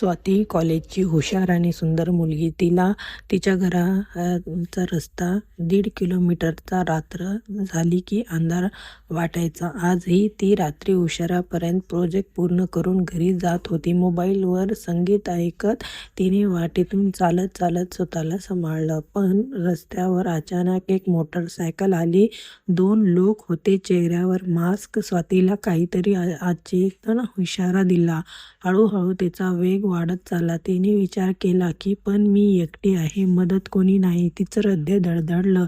स्वाती कॉलेजची हुशार आणि सुंदर मुलगी. तिला तिच्या घराचा रस्ता दीड किलोमीटरचा रात्र झाली की अंधार वाटायचा. आजही ती रात्री उशिरापर्यंत प्रोजेक्ट पूर्ण करून घरी जात होती. मोबाईलवर संगीत ऐकत तिने वाटेतून चालत चालत स्वतःला सांभाळलं. पण रस्त्यावर अचानक एक मोटरसायकल आली. दोन लोक होते. चेहऱ्यावर मास्क. स्वातीला काहीतरी अचेतन इशारा दिला. हळूहळू तिचा वेग वाढत चालला. तिने विचार केला की पण मी एकटी आहे मदत कोणी नाही. तिचं हृदय धडधडलं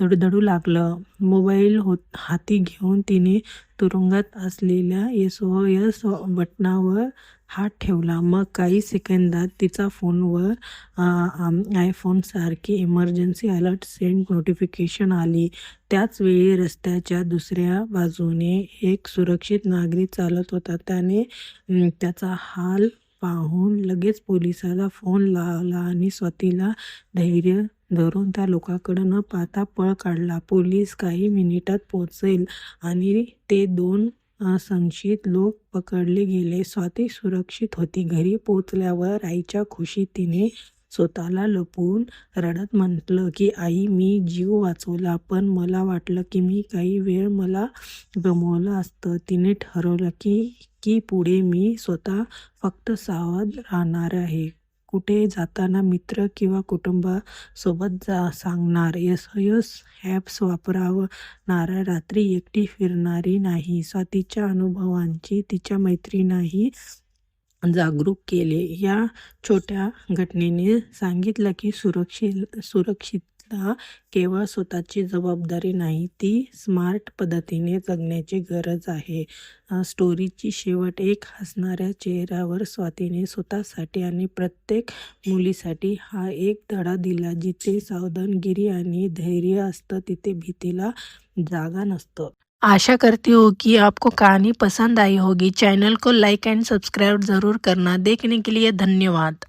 धडधडू लागलं. मोबाईल होत हाती घेऊन तिने तुरुंगात असलेल्या एस ओ एस बटनावर हात ठेवला. मग काही सेकंदात तिचा फोनवर आयफोनसारखी इमर्जन्सी अलर्ट सेंड नोटिफिकेशन आली. त्याच वेळी रस्त्याच्या दुसऱ्या बाजूने एक सुरक्षित नागरिक चालत होता. त्याने त्याचा हाल पाहून लगेच पोलिसाला फोन लावला आणि स्वातीला धैर्य धरून त्या लोकांकडं न पाहता पळ काढला. पोलीस काही मिनिटात पोचेल आणि ते दोन संशयित लोक पकडले गेले. स्वाती सुरक्षित होती. घरी पोचल्यावर आईच्या खुशीत तिने स्वतःला लपवून रडत म्हटलं की आई मी जीव वाचवला पण मला वाटलं की मी काही वेळ मला गमवलं असतं. तिने ठरवलं की की पुढे मी स्वतः फक्त सावध राहणार आहे. कुठे जाताना मित्र किंवा कुटुंबासोबत जा सांगणार. एस एस ॲप्स वापरणाऱ्या रात्री एकटी फिरणारी नाही. स्वातीच्या अनुभवांची तिच्या मैत्रिणीही जागरूक केले. या छोट्या घटनेने सांगितलं की सुरक्षित सुरक्षित सुरक्षितता केवळ स्वतःची जबाबदारी नाही ती स्मार्ट पद्धतीने जगण्याची गरज आहे. स्टोरीची शेवट एक हसणाऱ्या चेहऱ्यावर स्वातीने स्वतःसाठी आणि प्रत्येक मुलीसाठी हा एक धडा दिला जिथे सावधानगिरी आणि धैर्य असतं तिथे भीतीला जागा नसतं. आशा करती हूँ कि आपको कहानी पसंद आई होगी. चैनल को लाइक एंड सब्सक्राइब ज़रूर करना. देखने के लिए धन्यवाद.